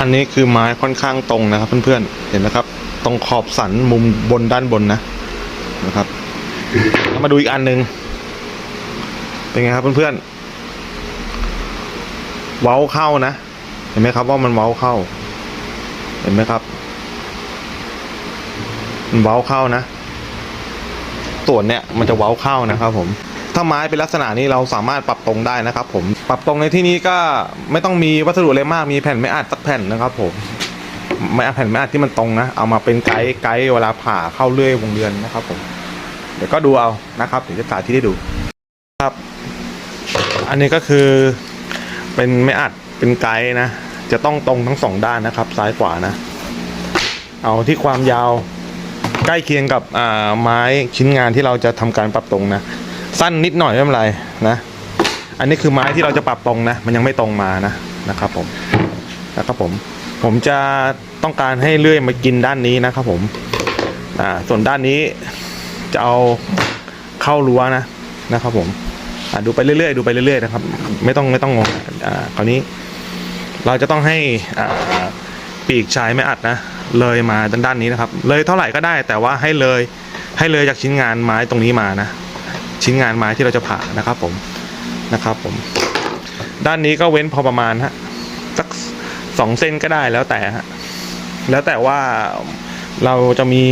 อันนี้คือไม้ค่อนข้างตรงนะครับ เพื่อนๆ เห็นไหมครับ ตรงขอบสันมุมบนด้านบนนะนะครับแล้วมาดูอีกอันหนึ่งเป็นไงครับเพื่อนๆ เว้าเข้านะ เห็นไหมครับว่ามันเว้าเข้า เห็นไหมครับ มันเว้าเข้านะส่วนเนี้ยมันจะเว้าเข้านะครับผม ถ้าไม้เป็นลักษณะนี้เราสามารถปรับตรงได้นะครับ ผมปรับตรงในที่นี้ก็ไม่ต้องมีวัสดุอะไรมากมีแผ่นไม้อัดสักแผ่นนะครับ ผมไม้อัดแผ่นไม้อัดที่มันตรงนะเอามาเป็นไกด์ไกด์เวลาผ่าเข้าเลื่อยวงเดือนนะครับ ผม เดี๋ยวก็ดูเอานะครับเดี๋ยวจะสาธิตให้ดูครับ อันนี้ก็คือเป็นไม้อัดเป็นไกด์นะจะต้องตรงทั้งสองด้านนะครับ ซ้ายขวานะ เอาที่ความยาวใกล้เคียงกับไม้ชิ้นงานที่เราจะทำการปรับตรงนะ สั้นนิดหน่อยไม่เป็นไรนะ อันนี้คือไม้ที่เราจะปรับตรงนะ มันยังไม่ตรงมานะนะครับผมนะครับผม ผมจะต้องการให้เลื่อยมากินด้านนี้นะครับผมอ่าส่วนด้านนี้จะเอาเข้ารั้วนะนะครับ ผมอ่าดูไปเรื่อยๆดูไปเรื่อยๆนะครับ ไม่ต้องไม่ต้องงงอ่าคราวนี้ เราจะต้องให้อ่าปีกชายไม่อัดนะเลยมาด้านด้านนี้นะครับ เลยเท่าไหร่ก็ได้แต่ว่าให้เลยให้เลยจากชิ้นงานไม้ตรงนี้มานะ ชิ้นงานไม้ที่เราจะผ่านะครับผมนะครับผม ด้านนี้ก็เว้นพอประมาณฮะสักสองเส้นก็ได้แล้วแต่ฮะแล้วแต่ว่าเราจะมี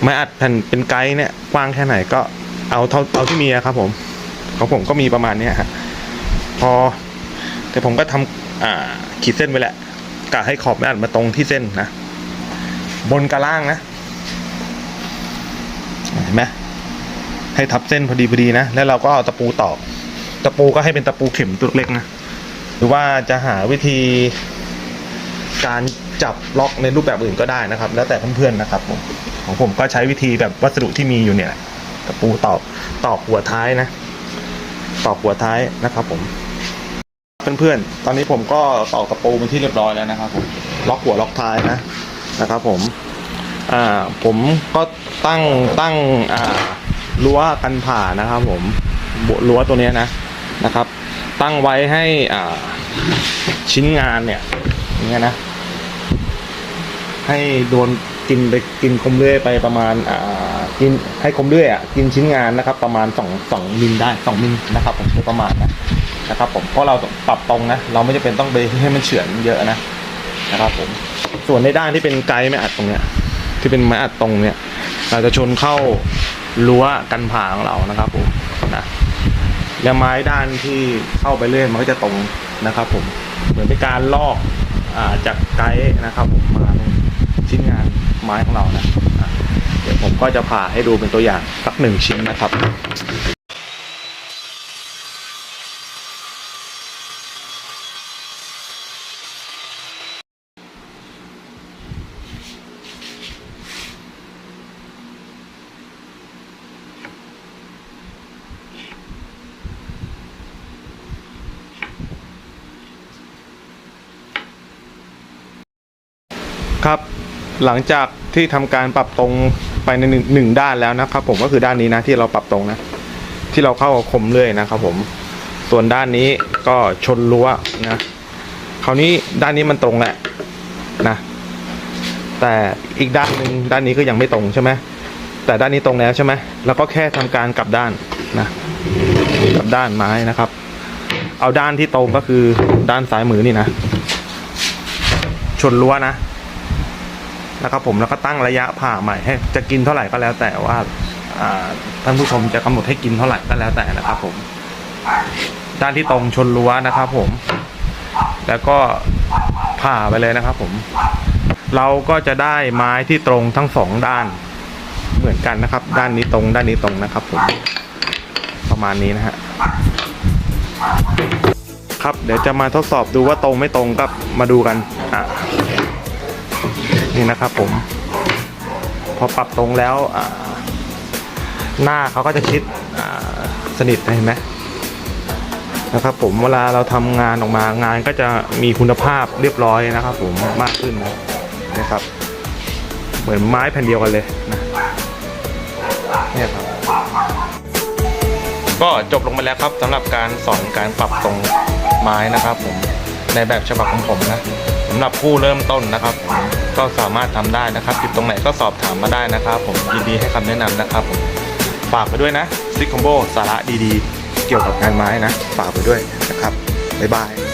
ไม้อัดแผ่นเป็นไกด์เนี่ยกว้างแค่ไหนก็เอาเท่าเอาที่มีครับผมของผมก็มีประมาณเนี้ยฮะพอ แต่ผมก็ทำอ่าขีดเส้นไว้แหละกะให้ขอบไม้อัดมาตรงที่เส้นนะบนกับล่างนะเห็นไหม ให้ทับเส้นพอดีพอดีนะ แล้วเราก็เอาตะปูตอก ตะปูก็ให้เป็นตะปูเข็มตัวเล็กนะ หรือว่าจะหาวิธี การจับล็อกในรูปแบบอื่นก็ได้นะครับ แล้วแต่เพื่อนๆนะครับผมของผมก็ใช้วิธีแบบวัสดุที่มีอยู่เนี่ยตะปูตอกตอกหัวท้ายนะ ตอกหัวท้ายนะครับ ผม เพื่อนๆ ตอนนี้ผมก็ตอกตะปูเป็นที่เรียบร้อยแล้วนะครับผมล็อกหัวล็อกท้ายนะนะครับ ผม อ่า ผมก็ตั้งตั้งอ่า รั้วกันผ่านะครับ ผมรั้วตัวนี้นะนะครับ ตั้งไว้ให้อ่าชิ้นงานเนี่ยอย่างเงี้ยนะ ให้โดนกินไปกินคมเลื่อยไปประมาณอ่ากินให้คมเลื่อยอะกินชิ้นงานนะครับ ประมาณสองสองมิลได้สองมิลนะครับ ผมโดยประมาณนะนะครับ ผมเพราะเราปรับตรงนะเราไม่จำเป็นต้องไปให้มันเฉือนเยอะนะนะครับ ผมส่วนในด้านที่เป็นไกด์ไม่อัดตรงเนี้ยที่เป็นไม้อัดตรงเนี้ยเราจะชนเข้า รั้วกันผ่าของเรานะครับผมนะแล้วไม้ด้านที่เข้าไปเรื่อยมันก็จะตรงนะครับ ผมเหมือนเป็นการลอกอาจากไกด์นะครับ ผมมาชิ้นงานไม้ของเรานะเดี๋ยวผมก็จะผ่าให้ดูเป็นตัวอย่างสักหนึ่งชิ้นนะครับ ครับ หลังจากที่ทำการปรับตรงไปในหนึ่งหนึ่งด้านแล้วนะครับ ผมก็คือด้านนี้นะที่เราปรับตรงนะ ที่เราเข้าคมเลื่อยนะครับ ผม ส่วนด้านนี้ก็ชนรั้วนะคราวนี้ด้านนี้มันตรงแหละนะแต่อีกด้านหนึ่งด้านนี้ก็ยังไม่ตรงใช่ไหมแต่ด้านนี้ตรงแล้วใช่ไหมแล้วก็แค่ทำการกลับด้านนะกลับด้านไม้นะครับ เอาด้านที่ตรงก็คือด้านซ้ายมือนี่นะ ชนรั้วนะ นะครับผมแล้วก็ตั้งระยะผ่าใหม่ให้จะกินเท่าไหร่ก็แล้วแต่ว่าท่านผู้ชมจะกำหนดให้กินเท่าไหร่ก็แล้วแต่นะครับผมด้านที่ตรงชนรั้วนะครับผม แล้วก็ผ่าไปเลยนะครับผม เราก็จะได้ไม้ที่ตรงทั้งสองด้านเหมือนกันนะครับ ด้านนี้ตรงด้านนี้ตรงนะครับผมประมาณนี้นะฮะครับเดี๋ยวจะมาทดสอบดูว่าตรงไม่ตรงก็มาดูกันอะ นี่นะครับผม พอปรับตรงแล้วหน้าเขาก็จะชิดสนิทเห็นไหมนะครับผมเวลาเราทำงานออกมางานก็จะมีคุณภาพเรียบร้อยนะครับ ผมมากขึ้นนะนครับ เหมือนไม้แผ่นเดียวกันเลยนะนี่ครับก็จบลงไปแล้วครับสำหรับการสอนการปรับตรงไม้นะครับ ผมในแบบฉบับของผมนะ สำหรับผู้เริ่มต้นนะครับ ก็สามารถทำได้นะครับติดตรงไหนก็สอบถามมาได้นะครับ ผมยินดีให้คำแนะนำนะครับผมฝากไปด้วยนะซิกคอมโบสาระดีๆ เกี่ยวกับงานไม้นะ ฝากไปด้วยนะครับบ๊ายบาย